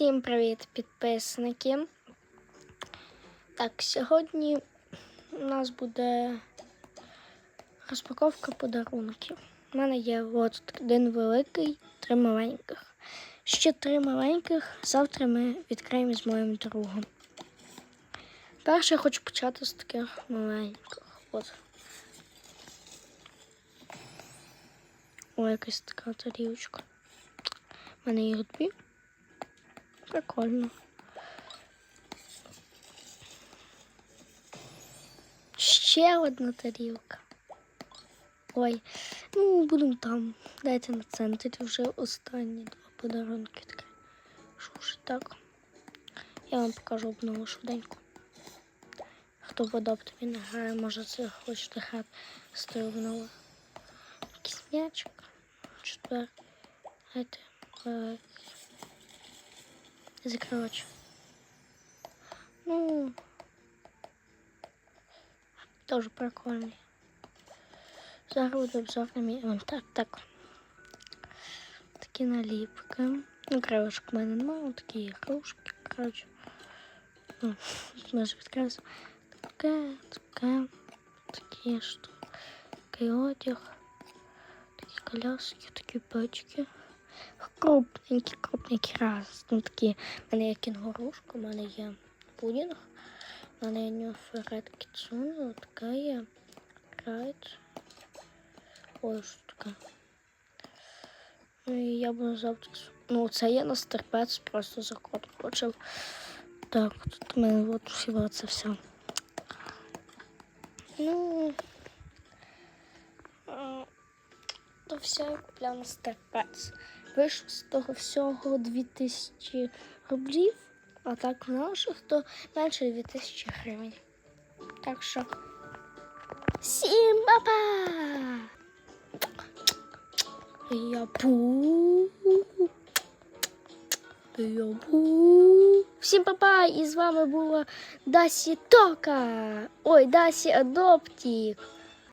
Всім привіт, підписники. Так, сьогодні у нас буде розпаковка подарунків. У мене є от один великий, три маленьких. Ще три маленьких. Завтра ми відкриємо з моїм другом. Перше я хочу почати з таких маленьких. От. О, якась така тарілочка. У мене їх дві. Прикольно. Ще одна тарілка. Ой, ну будемо там. Дайте на центрі вже останні два подарунки. такі. Що ж так? Я вам покажу обнову швиденько. Хто в адаптові не грає, може це хочете грати з тою обновою. Якийсь м'ячик. Четвер. Дайте. е, закривач. Ну, тоже прикольний. Зараз буде обзор на мій інвентар. Так. Такі наліпки. Ну, крилишок в мене немає, такі ігрушки, коротше. Ну, Ми ж відкриваємо. Таке, таке, такі штуки. Такий одяг. Такі коляски, такі печки. Крупненькі, крупненькі раз. Ну такі. У мене є кінгурушка, у мене є пудінг, у мене є нюферет кіцуна, така є райт. Ой, що таке. Ну і я буду завтра. Ну, це є на стерпець, просто за код почав. Так, тут у мене от всього це все. Ну. То все я купляв на стерпець. Вийшло з того всього 2000 рублів, а так в наших то менше 2000 гривень. Так що всім па-па! Я пу. Я пу. Всім па-па! І з вами була Дасі Тока. Ой, Дасі Адоптік.